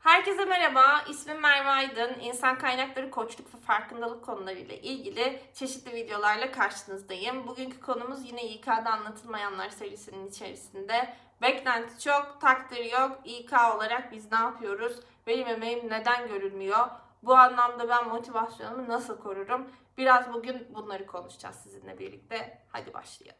Herkese merhaba, ismim Merve Aydın. İnsan kaynakları koçluk ve farkındalık konularıyla ilgili çeşitli videolarla karşınızdayım. Bugünkü konumuz yine İK'da anlatılmayanlar serisinin içerisinde. Beklenti çok, takdir yok. İK olarak biz ne yapıyoruz? Benim emeğim neden görülmüyor? Bu anlamda ben motivasyonumu nasıl korurum? Biraz bugün bunları konuşacağız sizinle birlikte. Hadi başlayalım.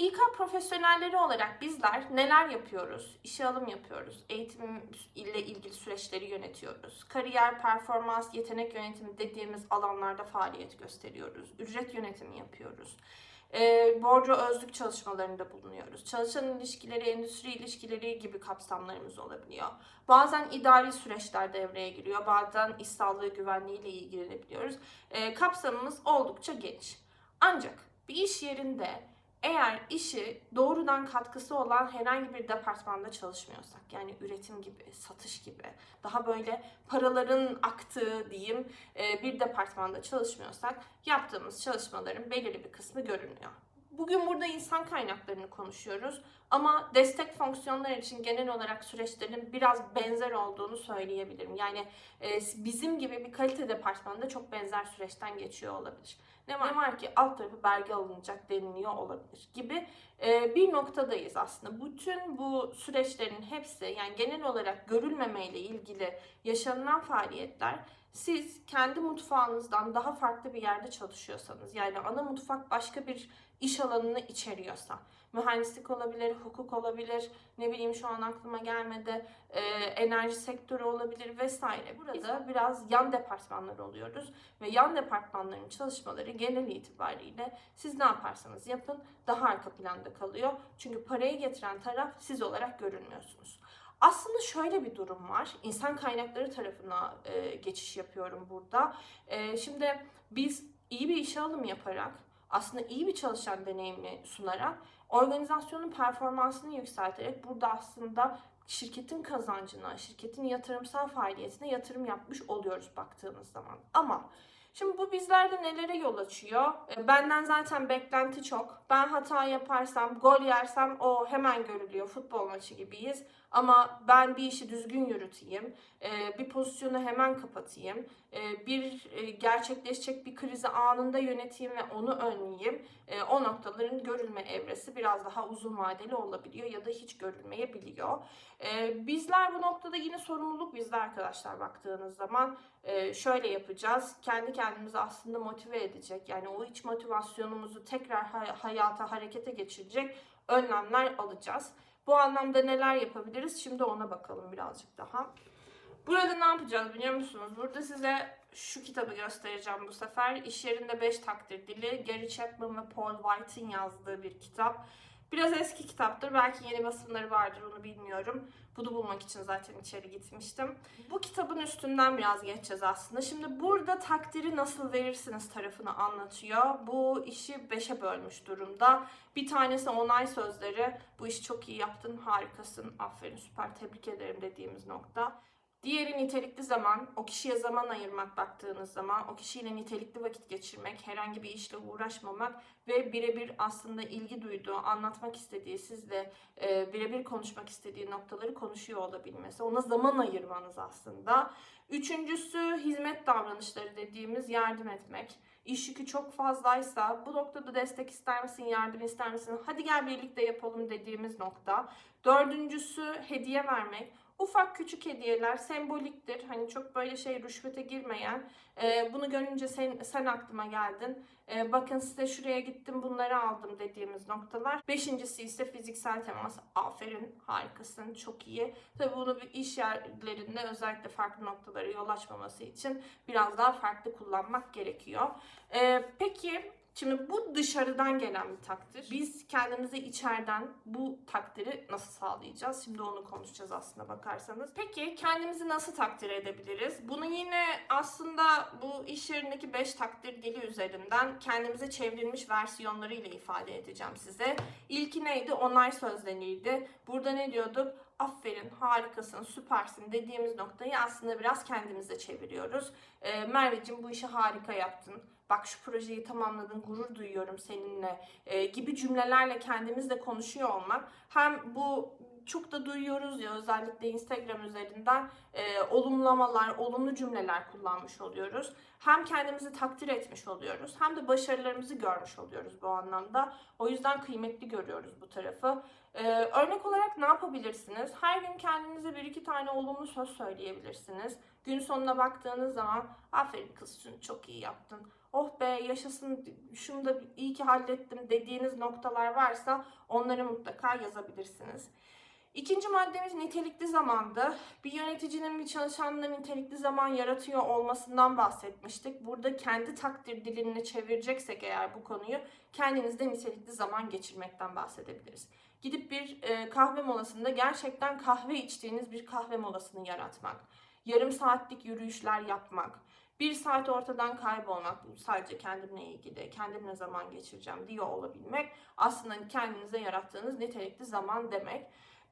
İK profesyonelleri olarak bizler neler yapıyoruz? İşe alım yapıyoruz, eğitim ile ilgili süreçleri yönetiyoruz, kariyer, performans, yetenek yönetimi dediğimiz alanlarda faaliyet gösteriyoruz, ücret yönetimi yapıyoruz. E, borcu özlük çalışmalarında bulunuyoruz. Çalışan ilişkileri, endüstri ilişkileri gibi kapsamlarımız olabiliyor. Bazen idari süreçler devreye giriyor, bazen iş sağlığı güvenliği ile ilgilenebiliyoruz. E, kapsamımız oldukça geniş. Ancak bir iş yerinde eğer işi doğrudan katkısı olan herhangi bir departmanda çalışmıyorsak yani üretim gibi, satış gibi daha böyle paraların aktığı diyeyim e, bir departmanda çalışmıyorsak yaptığımız çalışmaların belirli bir kısmı görünüyor. Bugün burada insan kaynaklarını konuşuyoruz ama destek fonksiyonlar için genel olarak süreçlerin biraz benzer olduğunu söyleyebilirim. Yani e, bizim gibi bir kalite departmanında çok benzer süreçten geçiyor olabilir. Ne var, ne var ki alt tarafı belge alınacak deniliyor olabilir gibi e, bir noktadayız aslında. Bütün bu süreçlerin hepsi yani genel olarak görülmemeyle ilgili yaşanılan faaliyetler siz kendi mutfağınızdan daha farklı bir yerde çalışıyorsanız yani ana mutfak başka bir iş alanını içeriyorsa mühendislik olabilir, hukuk olabilir, ne bileyim şu an aklıma gelmedi, e, enerji sektörü olabilir vesaire. Burada biraz yan departmanlar oluyoruz ve yan departmanların çalışmaları genel itibariyle siz ne yaparsanız yapın daha arka planda kalıyor. Çünkü parayı getiren taraf siz olarak görünmüyorsunuz. Aslında şöyle bir durum var. İnsan kaynakları tarafına e, geçiş yapıyorum burada. E, şimdi biz iyi bir işe alım yaparak aslında iyi bir çalışan deneyimi sunarak organizasyonun performansını yükselterek burada aslında şirketin kazancına, şirketin yatırımsal faaliyetine yatırım yapmış oluyoruz baktığınız zaman. Ama Şimdi bu bizlerde nelere yol açıyor? E, benden zaten beklenti çok. Ben hata yaparsam, gol yersem o hemen görülüyor. Futbol maçı gibiyiz. Ama ben bir işi düzgün yürüteyim, e, bir pozisyonu hemen kapatayım, e, bir gerçekleşecek bir krizi anında yöneteyim ve onu önleyeyim. O noktaların görülme evresi biraz daha uzun vadeli olabiliyor ya da hiç görülmeyebiliyor. Bizler bu noktada yine sorumluluk bizde arkadaşlar baktığınız zaman şöyle yapacağız. Kendi kendimizi aslında motive edecek yani o iç motivasyonumuzu tekrar hayata harekete geçirecek önlemler alacağız. Bu anlamda neler yapabiliriz? Şimdi ona bakalım birazcık daha. Burada ne yapacağız biliyor musunuz? Burada size şu kitabı göstereceğim bu sefer. İş yerinde 5 takdir dili. Gary Chapman ve Paul White'in yazdığı bir kitap. Biraz eski kitaptır. Belki yeni basımları vardır onu bilmiyorum. Bunu bulmak için zaten içeri gitmiştim. Bu kitabın üstünden biraz geçeceğiz aslında. Şimdi burada takdiri nasıl verirsiniz tarafını anlatıyor. Bu işi beşe bölmüş durumda. Bir tanesi onay sözleri. Bu işi çok iyi yaptın, harikasın, aferin, süper, tebrik ederim dediğimiz nokta. Diğeri nitelikli zaman, o kişiye zaman ayırmak baktığınız zaman, o kişiyle nitelikli vakit geçirmek, herhangi bir işle uğraşmamak ve birebir aslında ilgi duyduğu, anlatmak istediği, sizle e, birebir konuşmak istediği noktaları konuşuyor olabilmesi. Ona zaman ayırmanız aslında. Üçüncüsü hizmet davranışları dediğimiz yardım etmek. İş yükü çok fazlaysa bu noktada destek ister misin, yardım ister misin, hadi gel birlikte yapalım dediğimiz nokta. Dördüncüsü hediye vermek. Ufak küçük hediyeler semboliktir. Hani çok böyle şey rüşvete girmeyen. E, bunu görünce sen, sen aklıma geldin. E, bakın size şuraya gittim bunları aldım dediğimiz noktalar. Beşincisi ise fiziksel temas. Aferin harikasın çok iyi. Tabi bunu bir iş yerlerinde özellikle farklı noktalara yol açmaması için biraz daha farklı kullanmak gerekiyor. E, peki Şimdi bu dışarıdan gelen bir takdir. Biz kendimize içeriden bu takdiri nasıl sağlayacağız? Şimdi onu konuşacağız aslında bakarsanız. Peki kendimizi nasıl takdir edebiliriz? Bunu yine aslında bu iş yerindeki 5 takdir dili üzerinden kendimize çevrilmiş versiyonlarıyla ifade edeceğim size. İlki neydi? Onay sözleriydi. Burada ne diyorduk? aferin, harikasın, süpersin dediğimiz noktayı aslında biraz kendimize çeviriyoruz. E, Merveciğim bu işi harika yaptın bak şu projeyi tamamladın gurur duyuyorum seninle e, gibi cümlelerle kendimizle konuşuyor olmak hem bu çok da duyuyoruz ya özellikle Instagram üzerinden e, olumlamalar, olumlu cümleler kullanmış oluyoruz. Hem kendimizi takdir etmiş oluyoruz hem de başarılarımızı görmüş oluyoruz bu anlamda. O yüzden kıymetli görüyoruz bu tarafı. Ee, örnek olarak ne yapabilirsiniz? Her gün kendinize bir iki tane olumlu söz söyleyebilirsiniz. Gün sonuna baktığınız zaman aferin kız şunu çok iyi yaptın. Oh be yaşasın şunu da iyi ki hallettim dediğiniz noktalar varsa onları mutlaka yazabilirsiniz. İkinci maddemiz nitelikli zamandı. Bir yöneticinin bir çalışanla nitelikli zaman yaratıyor olmasından bahsetmiştik. Burada kendi takdir diline çevireceksek eğer bu konuyu kendinizde nitelikli zaman geçirmekten bahsedebiliriz. Gidip bir e, kahve molasında gerçekten kahve içtiğiniz bir kahve molasını yaratmak. Yarım saatlik yürüyüşler yapmak. Bir saat ortadan kaybolmak, sadece kendimle ilgili, kendimle zaman geçireceğim diye olabilmek aslında kendinize yarattığınız nitelikli zaman demek.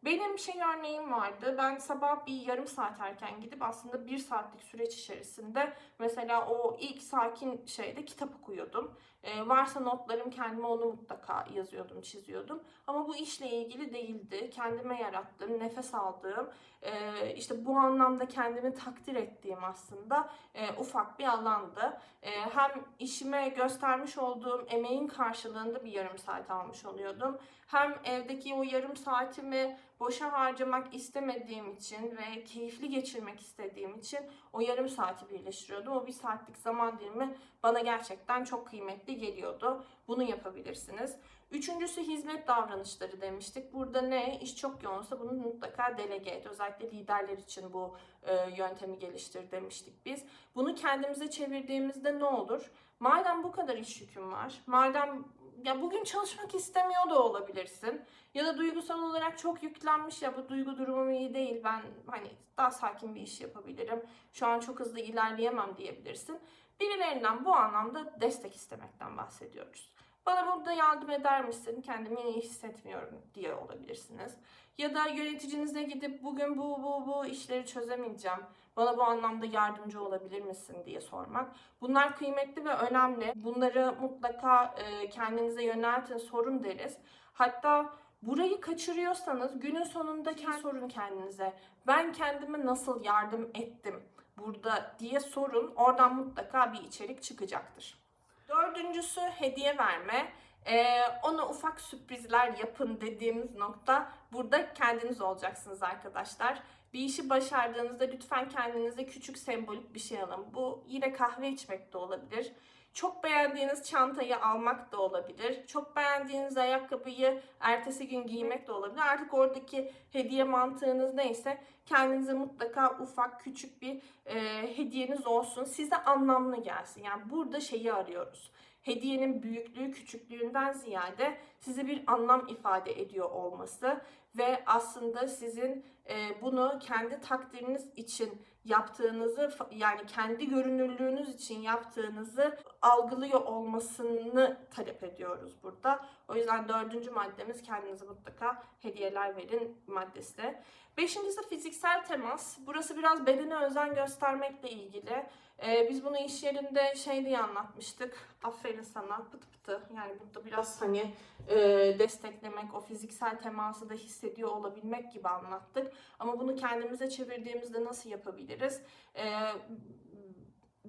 Benim şey örneğim vardı. Ben sabah bir yarım saat erken gidip aslında bir saatlik süreç içerisinde mesela o ilk sakin şeyde kitap okuyordum. Ee, varsa notlarım kendime onu mutlaka yazıyordum, çiziyordum. Ama bu işle ilgili değildi. Kendime yarattığım, nefes aldığım, e, işte bu anlamda kendimi takdir ettiğim aslında e, ufak bir alandı. E, hem işime göstermiş olduğum emeğin karşılığında bir yarım saat almış oluyordum. Hem evdeki o yarım saatimi boşa harcamak istemediğim için ve keyifli geçirmek istediğim için o yarım saati birleştiriyordum. O bir saatlik zaman dilimi bana gerçekten çok kıymetli geliyordu. Bunu yapabilirsiniz. Üçüncüsü hizmet davranışları demiştik. Burada ne? İş çok yoğunsa bunu mutlaka delege et. Özellikle liderler için bu e, yöntemi geliştir demiştik biz. Bunu kendimize çevirdiğimizde ne olur? Madem bu kadar iş yüküm var, madem ya bugün çalışmak istemiyor da olabilirsin. Ya da duygusal olarak çok yüklenmiş ya bu duygu durumum iyi değil. Ben hani daha sakin bir iş yapabilirim. Şu an çok hızlı ilerleyemem diyebilirsin. Birilerinden bu anlamda destek istemekten bahsediyoruz. Bana burada yardım eder misin? Kendimi iyi hissetmiyorum diye olabilirsiniz. Ya da yöneticinize gidip bugün bu bu bu işleri çözemeyeceğim. Bana bu anlamda yardımcı olabilir misin diye sormak. Bunlar kıymetli ve önemli. Bunları mutlaka e, kendinize yöneltin, sorun deriz. Hatta burayı kaçırıyorsanız günün sonunda kendi sorun kendinize. Ben kendime nasıl yardım ettim burada diye sorun. Oradan mutlaka bir içerik çıkacaktır. Dördüncüsü hediye verme. Ee, ona ufak sürprizler yapın dediğimiz nokta burada kendiniz olacaksınız arkadaşlar. Bir işi başardığınızda lütfen kendinize küçük sembolik bir şey alın. Bu yine kahve içmek de olabilir. Çok beğendiğiniz çantayı almak da olabilir. Çok beğendiğiniz ayakkabıyı ertesi gün giymek de olabilir. Artık oradaki hediye mantığınız neyse kendinize mutlaka ufak küçük bir e, hediyeniz olsun. Size anlamlı gelsin. Yani burada şeyi arıyoruz. Hediyenin büyüklüğü küçüklüğünden ziyade size bir anlam ifade ediyor olması ve aslında sizin e, bunu kendi takdiriniz için yaptığınızı yani kendi görünürlüğünüz için yaptığınızı algılıyor olmasını talep ediyoruz burada. O yüzden dördüncü maddemiz kendinize mutlaka hediyeler verin maddesi. Beşincisi fiziksel temas. Burası biraz bedene özen göstermekle ilgili. Ee, biz bunu iş yerinde şey diye anlatmıştık. Aferin sana pıtı pıtı. Yani burada biraz hani e, desteklemek, o fiziksel teması da hissediyor olabilmek gibi anlattık. Ama bunu kendimize çevirdiğimizde nasıl yapabiliriz? Ee,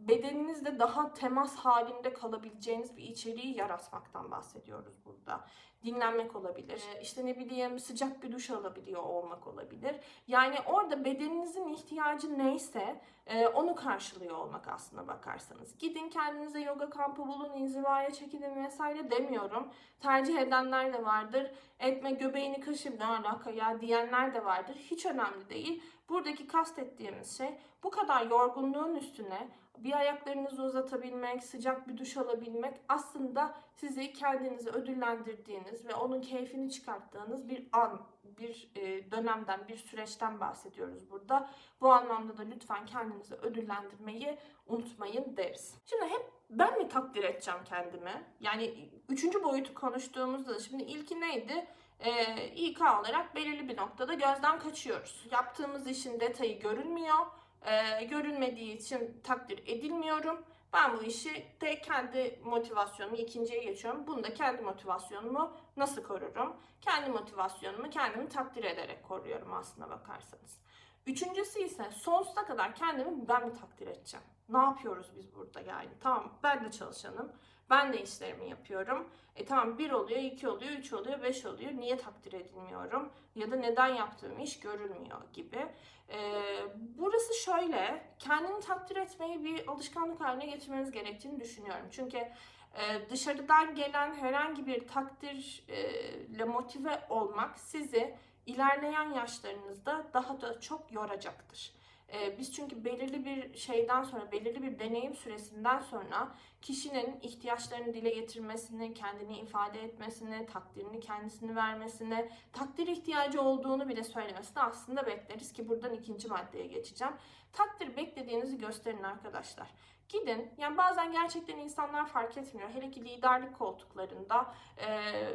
bedeninizde daha temas halinde kalabileceğiniz bir içeriği yaratmaktan bahsediyoruz burada. Dinlenmek olabilir. İşte ne bileyim sıcak bir duş alabiliyor olmak olabilir. Yani orada bedeninizin ihtiyacı neyse e, onu karşılıyor olmak aslına bakarsanız. Gidin kendinize yoga kampı bulun, inzivaya çekilin vesaire demiyorum. Tercih edenler de vardır. Etme göbeğini kaşır ne alaka ya diyenler de vardır. Hiç önemli değil. Buradaki kastettiğimiz şey bu kadar yorgunluğun üstüne bir ayaklarınızı uzatabilmek, sıcak bir duş alabilmek aslında sizi kendinizi ödüllendirdiğiniz ve onun keyfini çıkarttığınız bir an, bir e, dönemden, bir süreçten bahsediyoruz burada. Bu anlamda da lütfen kendinizi ödüllendirmeyi unutmayın deriz. Şimdi hep ben mi takdir edeceğim kendimi? Yani üçüncü boyutu konuştuğumuzda da şimdi ilki neydi? Ee, İK olarak belirli bir noktada gözden kaçıyoruz. Yaptığımız işin detayı görünmüyor. Ee, görünmediği için takdir edilmiyorum Ben bu işi de kendi motivasyonumu ikinciye geçiyorum. Bunda kendi motivasyonumu nasıl korurum? Kendi motivasyonumu kendimi takdir ederek koruyorum aslına bakarsanız. Üçüncüsü ise sonsuza kadar kendimi ben mi takdir edeceğim? Ne yapıyoruz biz burada yani? Tamam ben de çalışanım. Ben de işlerimi yapıyorum. E tamam bir oluyor, iki oluyor, üç oluyor, beş oluyor. Niye takdir edilmiyorum? Ya da neden yaptığım iş görülmüyor gibi. Ee, burası şöyle, kendini takdir etmeyi bir alışkanlık haline getirmeniz gerektiğini düşünüyorum. Çünkü e, dışarıdan gelen herhangi bir takdirle motive olmak sizi ilerleyen yaşlarınızda daha da çok yoracaktır. Ee, Biz çünkü belirli bir şeyden sonra, belirli bir deneyim süresinden sonra kişinin ihtiyaçlarını dile getirmesini, kendini ifade etmesini, takdirini kendisini vermesini, takdir ihtiyacı olduğunu bile söylemesini aslında bekleriz ki buradan ikinci maddeye geçeceğim. Takdir beklediğinizi gösterin arkadaşlar. Gidin, yani bazen gerçekten insanlar fark etmiyor. Hele ki liderlik koltuklarında eee,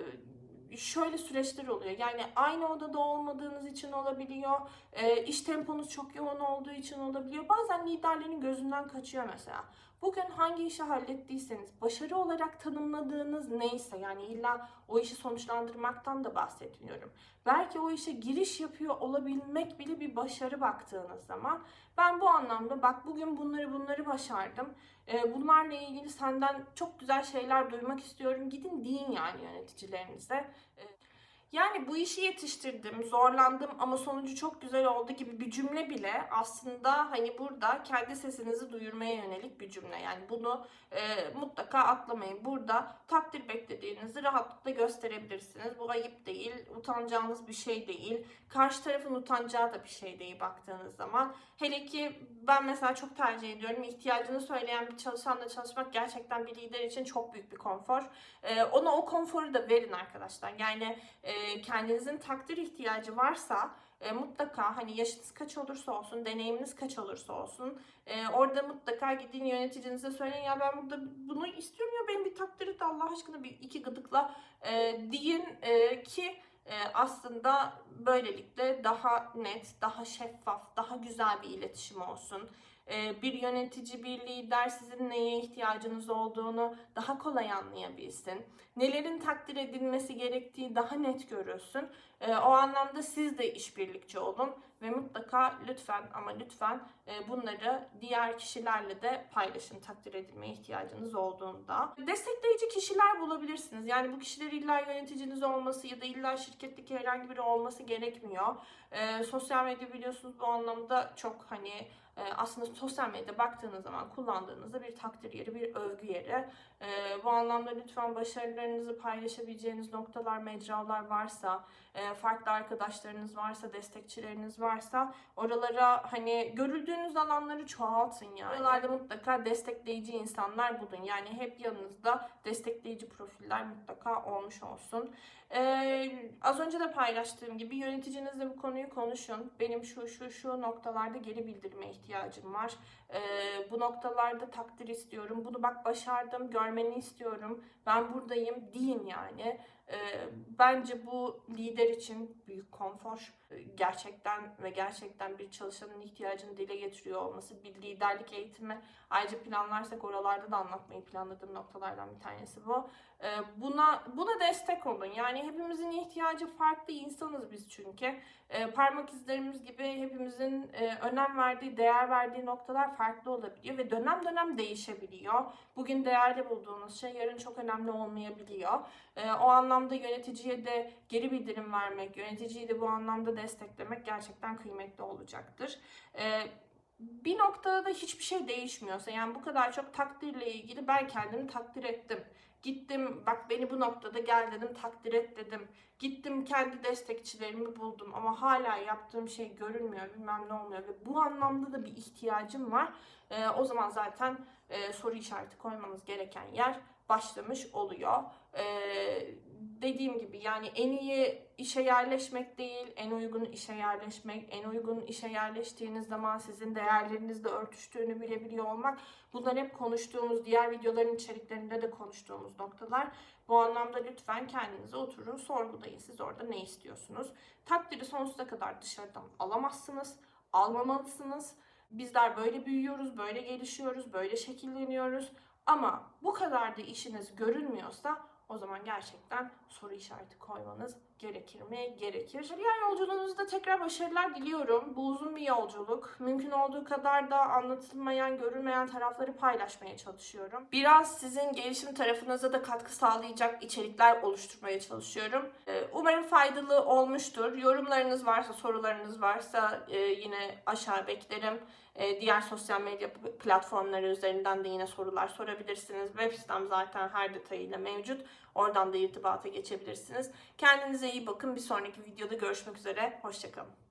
şöyle süreçler oluyor. Yani aynı odada olmadığınız için olabiliyor. E, iş temponuz çok yoğun olduğu için olabiliyor. Bazen liderlerin gözünden kaçıyor mesela. Bugün hangi işi hallettiyseniz, başarı olarak tanımladığınız neyse yani illa o işi sonuçlandırmaktan da bahsetmiyorum. Belki o işe giriş yapıyor olabilmek bile bir başarı baktığınız zaman ben bu anlamda bak bugün bunları bunları başardım. E, bunlarla ilgili senden çok güzel şeyler duymak istiyorum. Gidin deyin yani yöneticilerinize. Yani bu işi yetiştirdim, zorlandım ama sonucu çok güzel oldu gibi bir cümle bile aslında hani burada kendi sesinizi duyurmaya yönelik bir cümle. Yani bunu e, mutlaka atlamayın. Burada takdir beklediğinizi rahatlıkla gösterebilirsiniz. Bu ayıp değil, utanacağınız bir şey değil. Karşı tarafın utanacağı da bir şey değil baktığınız zaman. Hele ki ben mesela çok tercih ediyorum. İhtiyacını söyleyen bir çalışanla çalışmak gerçekten bir lider için çok büyük bir konfor. E, ona o konforu da verin arkadaşlar. Yani e, kendinizin takdir ihtiyacı varsa e, mutlaka hani yaşınız kaç olursa olsun, deneyiminiz kaç olursa olsun e, orada mutlaka gidin yöneticinize söyleyin ya ben burada bunu istiyorum ya benim bir takdir et Allah aşkına bir iki gıdıkla e, deyin e, ki e, aslında böylelikle daha net, daha şeffaf, daha güzel bir iletişim olsun. E, bir yönetici, bir lider sizin neye ihtiyacınız olduğunu daha kolay anlayabilsin. Nelerin takdir edilmesi gerektiği daha net görülsün. E, o anlamda siz de işbirlikçi olun ve mutlaka lütfen ama lütfen e, bunları diğer kişilerle de paylaşın takdir edilmeye ihtiyacınız olduğunda. Destekleyici kişiler bulabilirsiniz. Yani bu kişiler illa yöneticiniz olması ya da illa şirketteki herhangi biri olması gerekmiyor. E, sosyal medya biliyorsunuz bu anlamda çok hani aslında sosyal medyada baktığınız zaman kullandığınızda bir takdir yeri, bir övgü yeri. E, bu anlamda lütfen başarılarınızı paylaşabileceğiniz noktalar, mecralar varsa, e, farklı arkadaşlarınız varsa, destekçileriniz varsa oralara hani görüldüğünüz alanları çoğaltın yani. Oralarda mutlaka destekleyici insanlar bulun. Yani hep yanınızda destekleyici profiller mutlaka olmuş olsun. Ee, az önce de paylaştığım gibi yöneticinizle bu konuyu konuşun. Benim şu şu şu noktalarda geri bildirime ihtiyacım var. Ee, bu noktalarda takdir istiyorum. Bunu bak başardım, görmeni istiyorum. Ben buradayım deyin yani. Ee, bence bu lider için büyük konfor. Ee, Gerçekten ve gerçekten bir çalışanın ihtiyacını dile getiriyor olması. Bir liderlik eğitimi ayrıca planlarsak oralarda da anlatmayı planladığım noktalardan bir tanesi bu. Ee, Buna buna destek olun. Yani hepimizin ihtiyacı farklı insanız biz çünkü. Ee, Parmak izlerimiz gibi hepimizin e, önem verdiği, değer verdiği noktalar farklı olabiliyor ve dönem dönem değişebiliyor. Bugün değerli bulduğunuz şey yarın çok önemli olmayabiliyor. Ee, O anlamda yöneticiye de geri bildirim vermek, yöneticiyi de bu anlamda desteklemek gerçekten kıymetli olacaktır. Ee, bir noktada da hiçbir şey değişmiyorsa yani bu kadar çok takdirle ilgili ben kendimi takdir ettim. Gittim bak beni bu noktada gel dedim takdir et dedim. Gittim kendi destekçilerimi buldum ama hala yaptığım şey görülmüyor bilmem ne olmuyor ve bu anlamda da bir ihtiyacım var. Ee, o zaman zaten e, soru işareti koymamız gereken yer başlamış oluyor. Ee, dediğim gibi yani en iyi işe yerleşmek değil, en uygun işe yerleşmek, en uygun işe yerleştiğiniz zaman sizin değerlerinizle örtüştüğünü bilebiliyor olmak. Bunlar hep konuştuğumuz, diğer videoların içeriklerinde de konuştuğumuz noktalar. Bu anlamda lütfen kendinize oturun, sorgulayın siz orada ne istiyorsunuz. Takdiri sonsuza kadar dışarıdan alamazsınız, almamalısınız. bizler böyle büyüyoruz, böyle gelişiyoruz, böyle şekilleniyoruz. Ama bu kadar da işiniz görünmüyorsa o zaman gerçekten soru işareti koymanız gerekir mi? Gerekir. Kariyer yolculuğunuzda tekrar başarılar diliyorum. Bu uzun bir yolculuk. Mümkün olduğu kadar da anlatılmayan, görülmeyen tarafları paylaşmaya çalışıyorum. Biraz sizin gelişim tarafınıza da katkı sağlayacak içerikler oluşturmaya çalışıyorum. Ee, Umarım faydalı olmuştur. Yorumlarınız varsa, sorularınız varsa e, yine aşağı beklerim. E, Diğer sosyal medya platformları üzerinden de yine sorular sorabilirsiniz. Web sitem zaten her detayıyla mevcut. Oradan da irtibata geçebilirsiniz. Kendinize iyi bakın. Bir sonraki videoda görüşmek üzere. Hoşçakalın.